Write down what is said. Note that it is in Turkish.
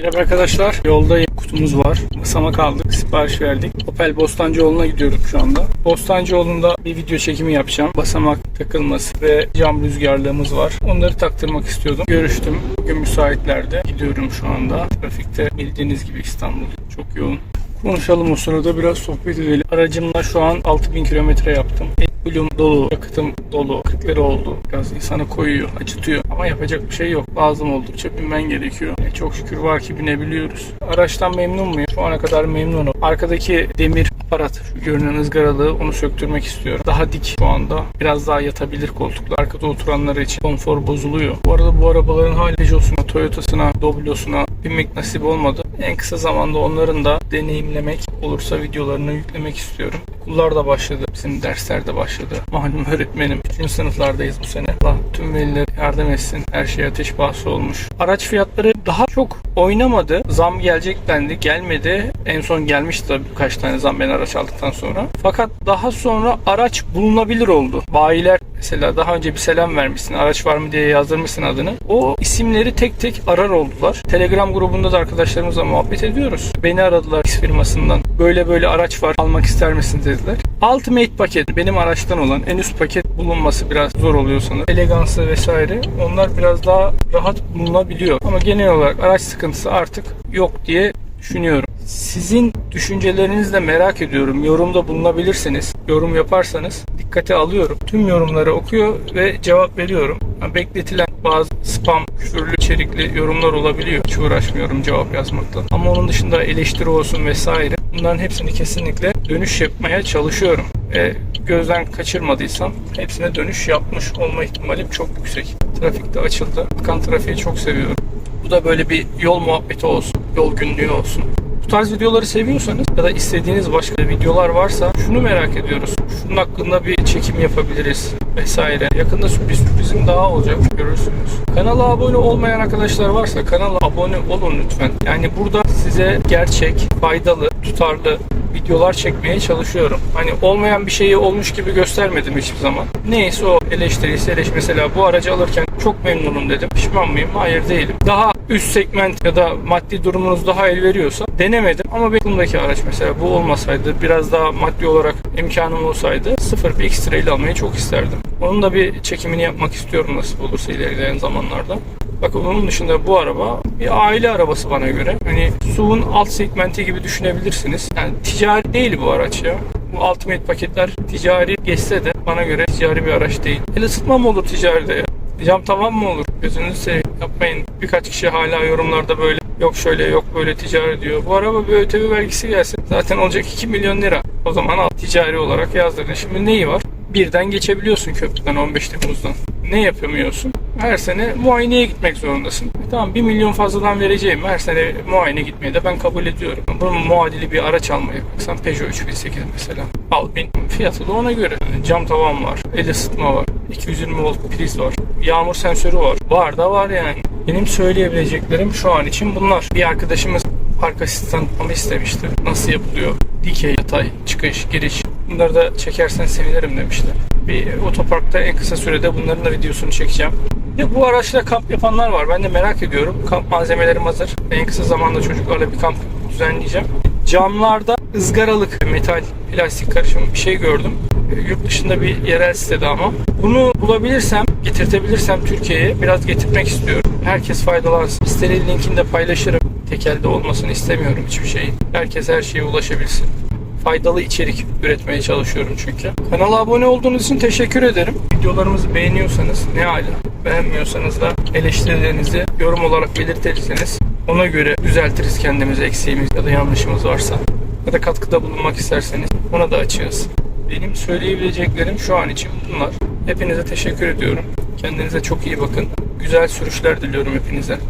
Merhaba arkadaşlar. Yolda kutumuz var. Basamak aldık. Sipariş verdik. Opel Bostancıoğlu'na gidiyoruz şu anda. Bostancıoğlu'nda bir video çekimi yapacağım. Basamak takılması ve cam rüzgarlığımız var. Onları taktırmak istiyordum. Görüştüm. Bugün müsaitlerdi. Gidiyorum şu anda. Trafikte bildiğiniz gibi İstanbul çok yoğun. Konuşalım o sırada biraz sohbet edelim. Aracımla şu an 6000 kilometre yaptım. Bloom dolu, yakıtım dolu, 40 lira oldu. Biraz insanı koyuyor, acıtıyor. Ama yapacak bir şey yok. Lazım oldukça binmen gerekiyor. E, çok şükür var ki binebiliyoruz. Araçtan memnun muyum? Şu ana kadar memnunum. Arkadaki demir aparat, görünen ızgaralığı onu söktürmek istiyorum. Daha dik şu anda. Biraz daha yatabilir koltuklar. Arkada oturanlar için konfor bozuluyor. Bu arada bu arabaların hali Peugeot'suna, Toyota'sına, Doblo'suna binmek nasip olmadı. En kısa zamanda onların da deneyimlemek olursa videolarını yüklemek istiyorum. Okullar da başladı. Bizim dersler de başladı. Malum öğretmenim. 3. sınıflardayız bu sene. Allah tüm veliler yardım etsin. Her şey ateş bahsi olmuş. Araç fiyatları daha çok oynamadı. Zam gelecek dendi. Gelmedi. En son gelmişti tabii birkaç tane zam ben araç aldıktan sonra. Fakat daha sonra araç bulunabilir oldu. Bayiler mesela daha önce bir selam vermişsin. Araç var mı diye yazdırmışsın adını. O isimleri tek tek arar oldular. Telegram grubunda da arkadaşlarımızla muhabbet ediyoruz. Beni aradılar X firmasından. Böyle böyle araç var almak ister misin dediler. Ultimate paket benim araçtan olan en üst paket bulunması biraz zor oluyor sanırım. Elegansı vesaire onlar biraz daha rahat bulunabiliyor. Ama genel olarak araç sıkıntısı artık yok diye düşünüyorum. Sizin düşüncelerinizi de merak ediyorum. Yorumda bulunabilirsiniz. Yorum yaparsanız dikkate alıyorum. Tüm yorumları okuyor ve cevap veriyorum. Bekletilen bazı spam, küfürlü, içerikli yorumlar olabiliyor. Hiç uğraşmıyorum cevap yazmaktan. Ama onun dışında eleştiri olsun vesaire. Bunların hepsini kesinlikle dönüş yapmaya çalışıyorum. E, gözden kaçırmadıysam hepsine dönüş yapmış olma ihtimalim çok yüksek. Trafikte açıldı. Akan trafiği çok seviyorum. Da böyle bir yol muhabbeti olsun. Yol günlüğü olsun. Bu tarz videoları seviyorsanız ya da istediğiniz başka videolar varsa şunu merak ediyoruz. Şunun hakkında bir çekim yapabiliriz vesaire. Yakında sürpriz sürprizim daha olacak görürsünüz. Kanala abone olmayan arkadaşlar varsa kanala abone olun lütfen. Yani burada size gerçek, faydalı, tutarlı videolar çekmeye çalışıyorum. Hani olmayan bir şeyi olmuş gibi göstermedim hiçbir zaman. Neyse o eleştirisi eleş mesela bu aracı alırken çok memnunum dedim. Pişman mıyım? Hayır değilim. Daha üst segment ya da maddi durumunuz daha el veriyorsa denemedim. Ama beklumdaki araç mesela bu olmasaydı biraz daha maddi olarak imkanım olsaydı sıfır bir X-Trail almayı çok isterdim. Onun da bir çekimini yapmak istiyorum nasip olursa ilerleyen zamanlarda. Bakın onun dışında bu araba bir aile arabası bana göre. Hani SUV'un alt segmenti gibi düşünebilirsiniz. Yani ticari değil bu araç ya. Bu Ultimate paketler ticari geçse de bana göre ticari bir araç değil. El ısıtma mı olur ticaride ya? Cam tavan mı olur? Gözünüzü seveyim yapmayın. Birkaç kişi hala yorumlarda böyle yok şöyle yok böyle ticari diyor. Bu araba bir ÖTV vergisi gelsin. Zaten olacak 2 milyon lira. O zaman al ticari olarak yazdırdın. Şimdi neyi var? Birden geçebiliyorsun köprüden 15 Temmuz'dan. Ne yapamıyorsun? Her sene muayeneye gitmek zorundasın. E Tamam 1 milyon fazladan vereceğim. Her sene muayene gitmeyi de ben kabul ediyorum. Bunun muadili bir araç almaya baksan Peugeot 3008 mesela. Al bin. Fiyatı da ona göre. Yani cam tavan var. El ısıtma var. 220 volt priz var. Yağmur sensörü var. Var da var yani. Benim söyleyebileceklerim şu an için bunlar. Bir arkadaşımız park asistanımı istemişti. Nasıl yapılıyor? Dikey, yatay, çıkış, giriş. Bunları da çekersen sevinirim demişler. Bir otoparkta en kısa sürede bunların da videosunu çekeceğim. Ya bu araçla kamp yapanlar var. Ben de merak ediyorum. Kamp malzemelerim hazır. En kısa zamanda çocuklarla bir kamp düzenleyeceğim. Camlarda ızgaralık metal plastik karışımı bir şey gördüm. Yurt dışında bir yerel sitede ama. Bunu bulabilirsem, getirtebilirsem Türkiye'ye biraz getirmek istiyorum. Herkes faydalansın. Sitenin linkini de paylaşırım. Tekelde olmasını istemiyorum hiçbir şeyin. Herkes her şeye ulaşabilsin faydalı içerik üretmeye çalışıyorum çünkü. Kanala abone olduğunuz için teşekkür ederim. Videolarımızı beğeniyorsanız ne hala. Beğenmiyorsanız da eleştirilerinizi yorum olarak belirtirseniz ona göre düzeltiriz kendimizi eksiğimiz ya da yanlışımız varsa. Ya da katkıda bulunmak isterseniz ona da açığız. Benim söyleyebileceklerim şu an için bunlar. Hepinize teşekkür ediyorum. Kendinize çok iyi bakın. Güzel sürüşler diliyorum hepinize.